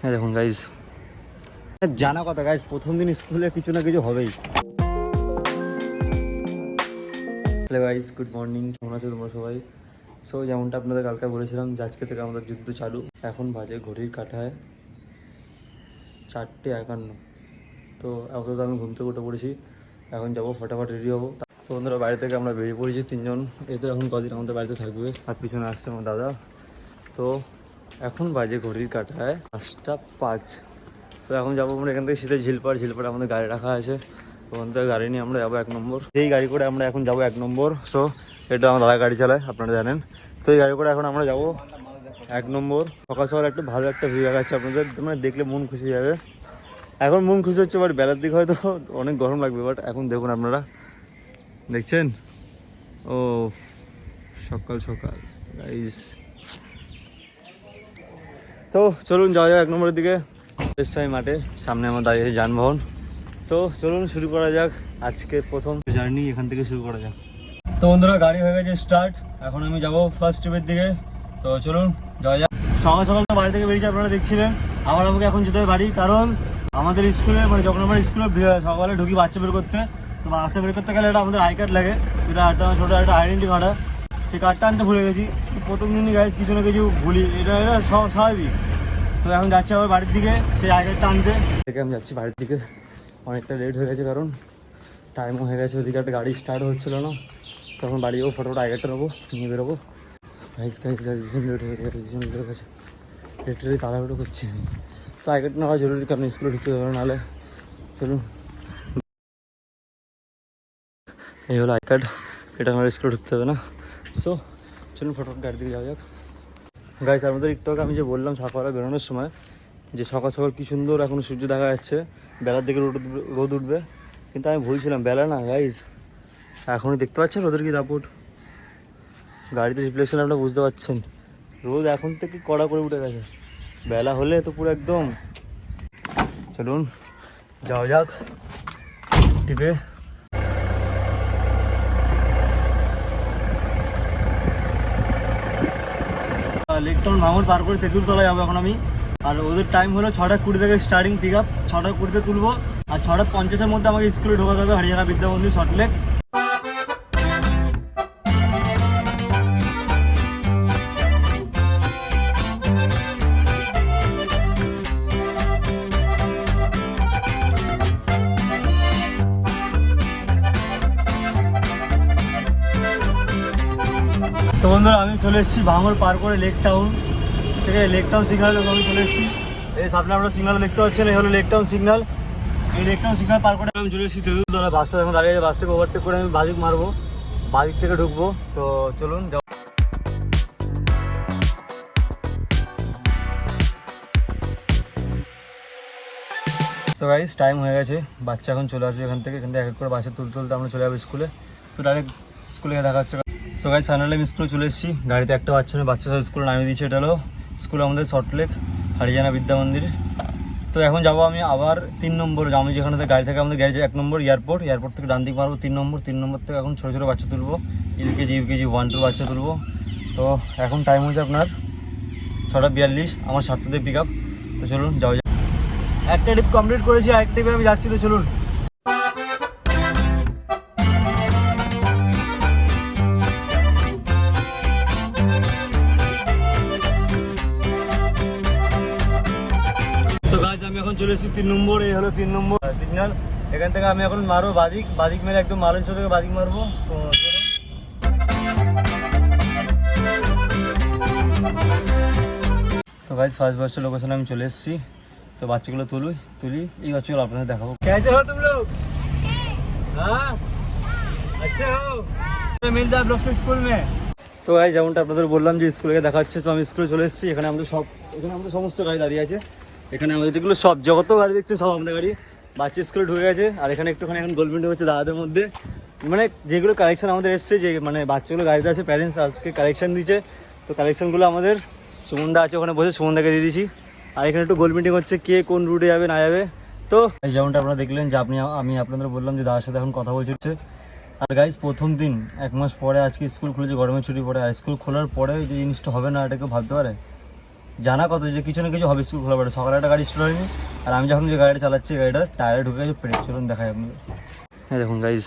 হ্যাঁ দেখুন গাইজ জানা কথা গাইজ প্রথম দিন স্কুলে কিছু না কিছু হবেই। হ্যালো গাইজ গুড মর্নিং কেমন আছো তোমরা সবাই? সো যেমনটা আপনাদের কালকে বলেছিলাম যে আজকে থেকে আমাদের যুদ্ধ চালু। এখন বাজে ঘড়ির কাঠায় চারটে একান্ন। তো, আপাতত আমি ঘুম থেকে পড়েছি। এখন যাব, ফটাফট রেডি হব। তো বন্ধুরা, বাড়ি থেকে আমরা বেরিয়ে পড়েছি তিনজন। এই তো এখন কদিন আমাদের বাড়িতে থাকবে। আর পিছনে আসছে আমার দাদা। তো এখন বাজে ঘড়ির কাটায় পাঁচটা পাঁচ। তো এখন যাব আমরা এখান থেকে শীতের ঝিলপাড়। ঝিলপাড়ে আমাদের গাড়ি রাখা আছে। ওখান থেকে গাড়ি নিয়ে আমরা যাব এক নম্বর। এই গাড়ি করে আমরা এখন যাব এক নম্বর। সো এটা আমার দাদা গাড়ি চালায়, আপনারা জানেন। তো এই গাড়ি করে এখন আমরা যাব এক নম্বর। সকাল সকাল একটা ভালো একটা ভিউ দেখাচ্ছে আপনাদের। মানে দেখলে মন খুশি যাবে। এখন মন খুশি হচ্ছে বাট বেলার দিকে হয়তো অনেক গরম লাগবে বাট এখন দেখুন আপনারা। দেখছেন? ও, সকাল সকাল তো চলুন যাওয়া যাক এক নম্বরের দিকে। আমি মাঠে, সামনে আমার দাঁড়িয়ে যানবাহন। তো চলুন শুরু করা যাক। আজকে প্রথম জার্নি এখান থেকে শুরু করা যাক। তো বন্ধুরা, গাড়ি হয়ে গেছে স্টার্ট এখন আমি যাব ফার্স্ট ট্রিপের দিকে। তো চলুন যাওয়া যাক। সকাল সকাল তো বাড়ি থেকে বেরিয়েছি, আপনারা দেখছিলেন। আবার আমাকে এখন যেতে হবে বাড়ি, কারণ আমাদের স্কুলে মানে যখন আমরা স্কুলে সকালে ঢুকি বাচ্চা বের করতে তো বাচ্চা বের করতে গেলে এটা আমাদের আই কার্ড লাগে। এটা একটা ছোটো একটা আইডেন্টি কার্ড সেই কার্ডটা আনতে ভুলে গেছি। প্রথম দিনই গাইজ কিছু না কিছু ভুলি। এটা এটা সব স্বাভাবিক। তো এখন যাচ্ছি আবার বাড়ির দিকে। সেই আই কার্ডটা আনতে। থেকে আমি যাচ্ছি বাড়ির দিকে। অনেকটা লেট হয়ে গেছে কারণ টাইমও হয়ে গেছে। ওদিকে একটা গাড়ি স্টার্ট হচ্ছিল না। তখন বাড়ি যাব ফটোফট আই কার্ডটা নেব। নিয়ে বেরোবো। গাইজ গাইজ গাইজ ভীষণ লেট হয়ে গেছে। ভীষণ লেট হয়ে গেছে। লেটারি তাড়াহুড়ো করছি তো আই কার্ড নেওয়া জরুরি, কারণ স্কুলে ঢুকতে দেবে নাহলে চলুন। এই হলো আই কার্ড এটা আমার স্কুলে ঢুকতে হবে না। সো চলুন ফটোফট গাড়ি দিকে যাওয়া যাক। গাইজ আমাদের একটু আমি যে বললাম সকালে বেরোনোর সময়, যে সকাল সকাল কী সুন্দর এখন সূর্য দেখা যাচ্ছে, বেলার দিকে রোদ রোদ উঠবে। কিন্তু আমি ভুলছিলাম, বেলা না গাইজ এখনই দেখতে পাচ্ছেন রোদের কি দাপট গাড়িতে রিফ্লেকশন আপনারা বুঝতে পারছেন। রোদ এখন থেকে কড়া করে উঠে গেছে। বেলা হলে তো পুরো একদম। চলুন, যাওয়া যাক। টিপে টাউন ভাঙর পার করে তেঁতুলতলা যাব এখন আমি। আর ওদের টাইম হলো ছটা কুড়ি থেকে স্টার্টিং পিক আপ ছটা কুড়িতে তুলবো। আর ছটা পঞ্চাশের মধ্যে আমাকে স্কুলে ঢোকাতে হবে, হরিয়ানা বিদ্যা মন্দির তো বন্ধুরা, আমি চলে এসেছি ভাঙর পার করে লেক টাউন। থেকে লেক টাউন সিগনাল আমি চলে এসেছি। এই সামনে আপনারা সিগনাল দেখতে পাচ্ছেন এই হলো লেক টাউন সিগনাল এই লেক টাউন সিগনাল পার করে আমি চলে এসেছি তেঁতুলতলা বাসটা এখন দাঁড়িয়ে আছে বাসটাকে ওভারটেক করে আমি বাদিক মারবো। বাদিক থেকে ঢুকবো। তো চলুন সো গাইস টাইম হয়ে গেছে। বাচ্চা এখন চলে আসবে এখান থেকে। এখান থেকে এক এক করে বাসে তুলতে তুলতে আমরা চলে যাব স্কুলে তো ডাইরেক্ট স্কুলে দেখা হচ্ছে। সো গাইস ফাইনালি আমি স্কুলে চলে এসেছি। গাড়িতে একটা বাচ্চা বাচ্চা সব স্কুলে নামিয়ে দিয়েছে। এটা হলো স্কুল আমাদের শর্টলেক হরিয়ানা বিদ্যা মন্দির তো এখন যাব আমি আবার তিন নম্বর আমি যেখানে গাড়ি থেকে আমাদের গাড়ি এক নম্বর এয়ারপোর্ট এয়ারপোর্ট থেকে ডান দিক মারবো তিন নম্বর। তিন নম্বর থেকে এখন ছোটো ছোটো বাচ্চা তুলবো। এলকেজি ইউকেজি ওয়ান টু বাচ্চা তুলবো। তো এখন টাইম হচ্ছে আপনার ছটা বিয়াল্লিশ, আমার সাতটাতে পিক আপ তো চলুন, যাওয়া যাক। একটা ট্রিপ কমপ্লিট করেছি, আরেকটা ট্রিপে আমি যাচ্ছি, তো চলুন। এখন চলে এসেছি তিন নম্বর এই হলো তিন নম্বর সিগন্যাল এখান থেকে আমি এখন মারবো বাদিক। বাদিক মেরে একদম মালঞ্চ থেকে বাদিক মারবো। তো তো গাইজ ফার্স্ট বাচ্চা লোকেশনে আমি চলে এসেছি। তো বাচ্চাগুলো তুলি তুলি। এই বাচ্চাগুলো আপনাদের দেখাবো। কেসে হো তুমি লোক হ্যাঁ। আচ্ছা হো মিলতে আপ স্কুল মে। তো গাইজ যেমনটা আপনাদের বললাম যে স্কুলে দেখাচ্ছে তো আমি স্কুলে চলে এসেছি। এখানে আমাদের সব এখানে আমাদের সমস্ত গাড়ি দাঁড়িয়ে আছে। এখানে আমাদের যেগুলো সব যত গাড়ি দেখছে সব আমাদের গাড়ি। বাচ্চা স্কুলে ঢুকে গেছে, আর এখানে একটুখানি এখন গোলমেন্ট হচ্ছে দাদাদের মধ্যে। মানে যেগুলো কালেকশন আমাদের এসছে, যে মানে বাচ্চাগুলো গাড়িতে আছে প্যারেন্টস আজকে কালেকশন দিচ্ছে তো কালেকশনগুলো আমাদের সুমনদা আছে ওখানে বসে, সুমনদাকে দিয়ে দিয়েছি। আর এখানে একটু গোল মিটিং হচ্ছে, কে কোন রুটে যাবে, না যাবে। তো যেমনটা আপনারা দেখলেন যে আপনি, আমি আপনাদের বললাম যে দাদার সাথে এখন কথা বলছে। আর গাইজ প্রথম দিন, এক মাস পরে আজকে স্কুল খুলেছে, গরমের ছুটি পরে। আর স্কুল খোলার পরে যে জিনিসটা হবে না এটা কেউ ভাবতে পারে? জানা কত যে কিছু না কিছু হবে স্কুল খোলা পড়ে সকালে একটা গাড়ি স্টার্ট হয়নি আর আমি যখন যে গাড়িটা চালাচ্ছি গাড়িটা টায়ারে ঢুকে গেছে পেট চলুন দেখাই আপনাদের। হ্যাঁ দেখুন গাইজ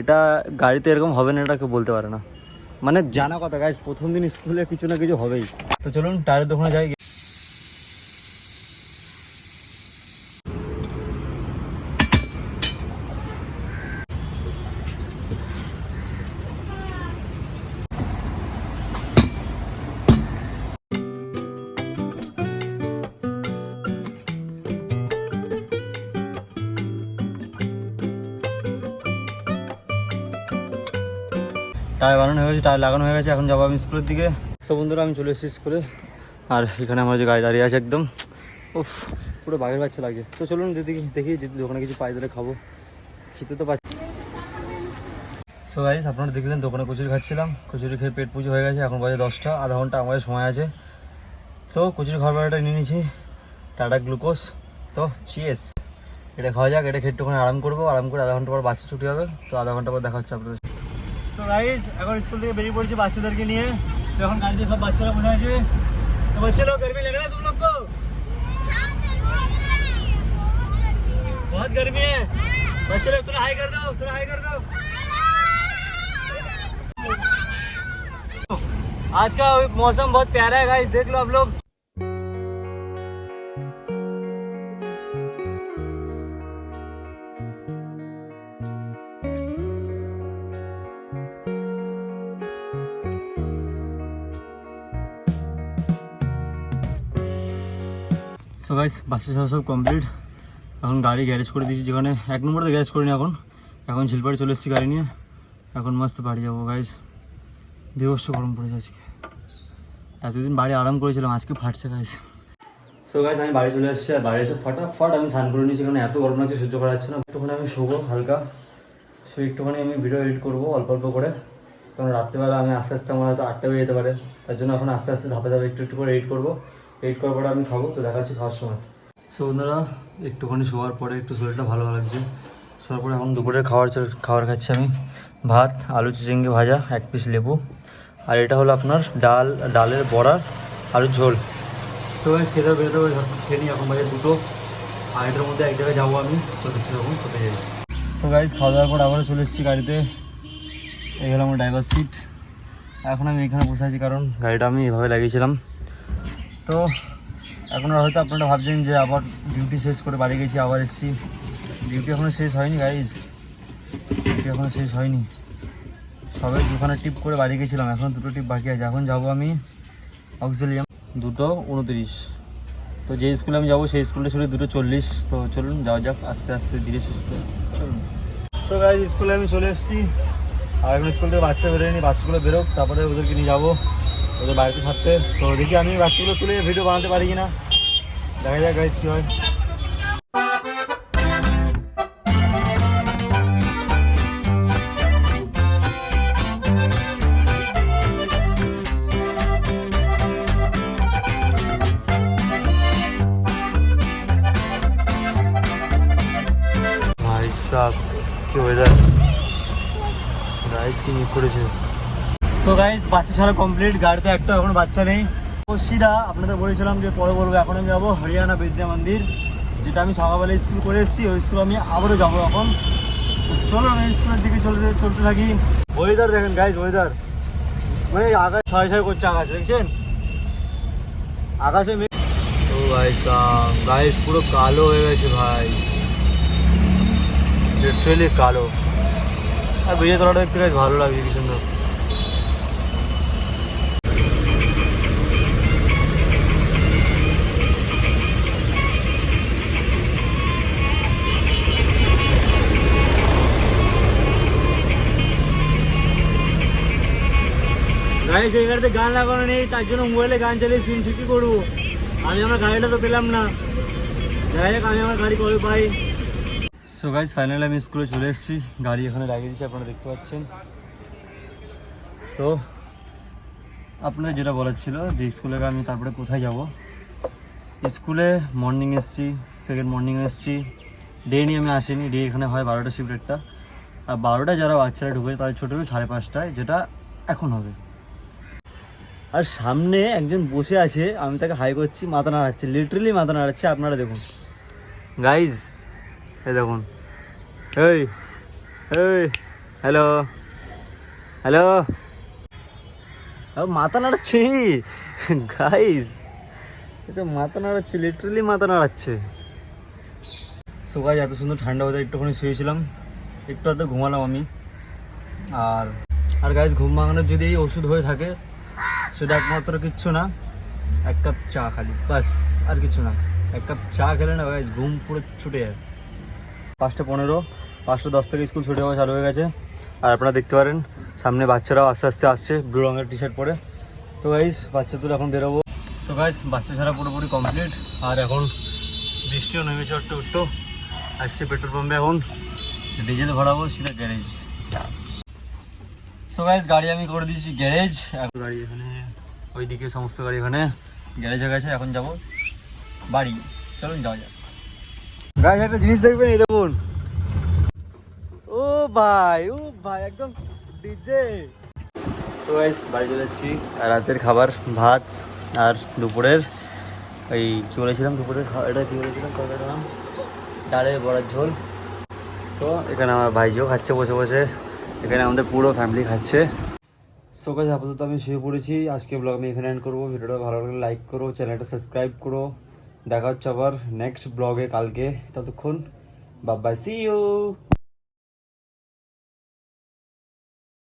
এটা গাড়িতে এরকম হবে না এটা কেউ বলতে পারে না। মানে জানা কথা গাইজ প্রথম দিন স্কুলে কিছু না কিছু হবেই। তো চলুন টায়ারের দোকানে যাই। টায়ার বানানো হয়ে গেছে, টায়ার লাগানো হয়ে গেছে, এখন যাব আমি স্কুলের দিকে। সব বন্ধুরা, আমি চলে এসেছি স্কুলে। আর এখানে আমার যে গাড়ি দাঁড়িয়ে আছে একদম, উফ, পুরো বাঘের বাচ্চা লাগে। তো চলুন, যদি দেখি, যদি দোকানে কিছু পাই তাহলে খাব। খেতে তো পাচ্ছি। সো গাইস আপনারা দেখলেন, দোকানে কচুরি খাচ্ছিলাম। কচুরি খেয়ে পেট পুজো হয়ে গেছে, এখন বাজে দশটা, আধা ঘণ্টা আমাদের সময় আছে। তো কচুরি খাবার বেড়াটা নিয়ে নিয়েছি, টাটা গ্লুকোজ। তো চিয়েস এটা খাওয়া যাক, এটা খেয়ে একটুখানি আরাম করব। আরাম করে আধা ঘণ্টা পর বাচ্চা ছুটি হবে। তো আধা ঘণ্টা পর দেখা হচ্ছে আপনাদের তো গাইস এখন স্কুল থেকে বেরিয়ে পড়েছি বাচ্চাদেরকে নিয়ে তো এখন গাড়িতে সব বাচ্চারা বসে আছে তো বলছে লোক गर्मी लग रहा है तुम लोग को बहुत गर्मी है बच्चे लोग थोड़ा हाई कर दो थोड़ा हाई कर दो आज का मौसम बहुत प्यारा है गाइस देख लो आप लोग সো গাইস বাসে সব সব কমপ্লিট এখন গাড়ি গ্যারেজ করে দিয়েছি যেখানে এক নম্বরে গ্যারেজ করিনি এখন। এখন শিলপাড়ি চলে এসেছি গাড়ি নিয়ে। এখন মস্ত বাড়ি যাব গাইস বিভস্ত গরম পড়েছে আজকে। এতদিন বাড়ি আরাম করেছিলাম, আজকে ফাটছে গাইস সো গাইস আমি বাড়ি চলে এসেছি আর বাড়ি এসে ফটাফট আমি স্নান করে নিয়েছি কারণ এত গরম লাগছে, সহ্য করা যাচ্ছে না। একটুখানি আমি শোবো হালকা। সো একটুখানি আমি ভিডিও এডিট করব, অল্প অল্প করে। কারণ রাত্রেবেলা আমি আস্তে আস্তে আমার হয়তো আটটা বেজে যেতে পারে। তার জন্য এখন আস্তে আস্তে ধাপে ধাপে একটু একটু করে এডিট করব। এডিট করার পরে আমি খাব, তো দেখাচ্ছি খাওয়ার সময়। সো বন্ধুরা, একটুখানি শোয়ার পরে একটু শরীরটা ভালো লাগছে। শোয়ার পরে এখন দুপুরে খাওয়ার চল- খাবার খাচ্ছি আমি। ভাত, আলু চিচিঙ্গে ভাজা, এক পিস লেবু। আর এটা হলো আপনার ডাল, ডালের বড়া আলুর ঝোল। সো গাইস খেতে বেরোতে হবে খেয়ে নিই, এখন বাজে দুটো। আর এটার মধ্যে এক জায়গায় যাব আমি, তো দেখতে যাব কোথায় যাই তো গাইস খাওয়া দাওয়ার পর আবারও চলে এসেছি গাড়িতে। এই হলো আমার ড্রাইভার সিট এখন আমি এখানে বসে আছি, কারণ গাড়িটা আমি এভাবে লাগিয়েছিলাম। তো এখন হয়তো আপনারা ভাবছেন যে আবার ডিউটি শেষ করে বাড়ি গেছি, আবার এসেছি। ডিউটি এখনও শেষ হয়নি গাইজ ডিউটি এখনও শেষ হয়নি। সবে দুখানে টিপ করে বাড়ি গেছিলাম, এখন দুটো টিপ বাকি আছে। এখন যাব আমি অক্সিলিয়াম দুটো উনত্রিশ। তো যে স্কুলে আমি যাব, সেই স্কুলটা ছিল দুটো চল্লিশ। তো চলুন, যাওয়া যাক, আস্তে আস্তে, ধীরে সুস্থে। চলুন। তো গাইজ স্কুলে আমি চলে এসেছি। আর এখন স্কুল থেকে বাচ্চা বেরোয়নি, বাচ্চাগুলো বেরোক, তারপরে ওদেরকে নিয়ে যাব। ওদের বাড়িতে থাকতে। তো দেখি আমি বাচ্চাগুলো তুলে ভিডিও বানাতে পারি কিনা। দেখা যাক গাইজ কী হয়। বাচ্চা ছাড়া কমপ্লিট গাড়িতে একটা এখন বাচ্চা নেই। সিধা আপনাদের বলেছিলাম যে পরে বলব, এখন আমি যাব হরিয়ানা বিদ্যা মন্দির, যেটা আমি সকালবেলা স্কুল করে এসেছি, ওই স্কুল আমি আবারও যাব এখন। চলো, আমি স্কুলের দিকে চলতে চলতে থাকি। ওয়েদার দেখেন গাইস ওয়েদার মানে আকাশ, ছয় ছয় করছে আকাশে, দেখছেন? আকাশে ও ভাই গাইস পুরো কালো হয়ে গেছে ভাই। কালো। আর বিজয় তলাটা দেখতে বেশ ভালো লাগছে, কি সুন্দর। গাড়ি সেই গাড়িতে গান লাগানো নেই, তার জন্য মোবাইলে গান চালিয়ে শুনছি কি করব। আমি আমার গাড়িটা তো পেলাম না। দেখা যাক, আমি আমার গাড়ি কবে পাই। সো গাইজ ফাইনালি আমি স্কুলে চলে এসেছি। গাড়ি এখানে লাগিয়ে দিয়েছি, আপনারা দেখতে পাচ্ছেন। তো, আপনাদের যেটা বলার ছিল, যে স্কুলে আমি তারপরে কোথায় যাব? স্কুলে মর্নিং এসেছি সেকেন্ড মর্নিং এসেছি। ডে নিয়ে আমি আসিনি ডে এখানে হয় বারোটা শিফট একটা আর বারোটা যারা বাচ্চারা ঢুকে তাদের ছোটো সাড়ে পাঁচটায়, যেটা এখন হবে। আর সামনে একজন বসে আছে আমি তাকে হাই করছি মাথা নাড়াচ্ছে লিটারেলি মাথা নাড়াচ্ছে আপনারা দেখুন। গাইজ এই দেখুন। এই এই হ্যালো হ্যালো মাথা নাড়াচ্ছে? গাইজ এটা মাথা নাড়াচ্ছে লিটারেলি মাথা নাড়াচ্ছে। সো এত সুন্দর ঠান্ডা হতে একটুখানি শুয়েছিলাম একটু হয়তো ঘুমালাম আমি। আর আর গাইজ ঘুম ভাঙানোর যদি এই ওষুধ হয়ে থাকে সেটা একমাত্র কিচ্ছু না। এক কাপ চা খালি, বাস, আর কিছু না। এক কাপ চা খেলে না গাইজ ঘুম পুরো ছুটে যায়। পাঁচটা পনেরো, পাঁচটা দশ থেকে স্কুল ছুটে হওয়া চালু হয়ে গেছে। আর আপনারা দেখতে পারেন, সামনে বাচ্চারাও আস্তে আস্তে আসছে ব্লু রঙের টি শার্ট পরে। তো গাইস বাচ্চা তুলে এখন বেরোবো। সো গাইস বাচ্চা ছাড়া পুরোপুরি কমপ্লিট আর এখন বৃষ্টিও নেমেছে একটু একটু আসছে পেট্রোল পাম্পে এখন। ডিজেল ভরাবো সেটা গ্যারেজ সো গাইজ গাড়ি আমি করে দিয়েছি গ্যারেজ গাড়ি এখানে ওইদিকে সমস্ত গাড়ি এখানে গ্যারেজ হয়ে গেছে এখন যাব বাড়ি। চলুন যাওয়া যাক। গাছ একটা জিনিস দেখবেন এই দেখুন। ও ভাই ও ভাই একদম ডিজে। বাড়ি চলে এসেছি। আর রাতের খাবার ভাত আর দুপুরের। ওই কী বলেছিলাম দুপুরের এটা কী বলেছিলাম? তরকারিটার নাম ডালের বড়ার ঝোল। তো এখানে আমার ভাইজিও খাচ্ছে বসে বসে। এখানে আমাদের পুরো ফ্যামিলি খাচ্ছে। সো গাইজ আপাতত আমি শুয়ে পড়েছি। আজকে ব্লগ আমি এখানে এন্ড করব। ভিডিওটা ভালো লাগলে লাইক করো চ্যানেলটা সাবস্ক্রাইব করো। দেখা হচ্ছে আবার নেক্সট ব্লগে কালকে। ততক্ষণ বাবাই সি ইউ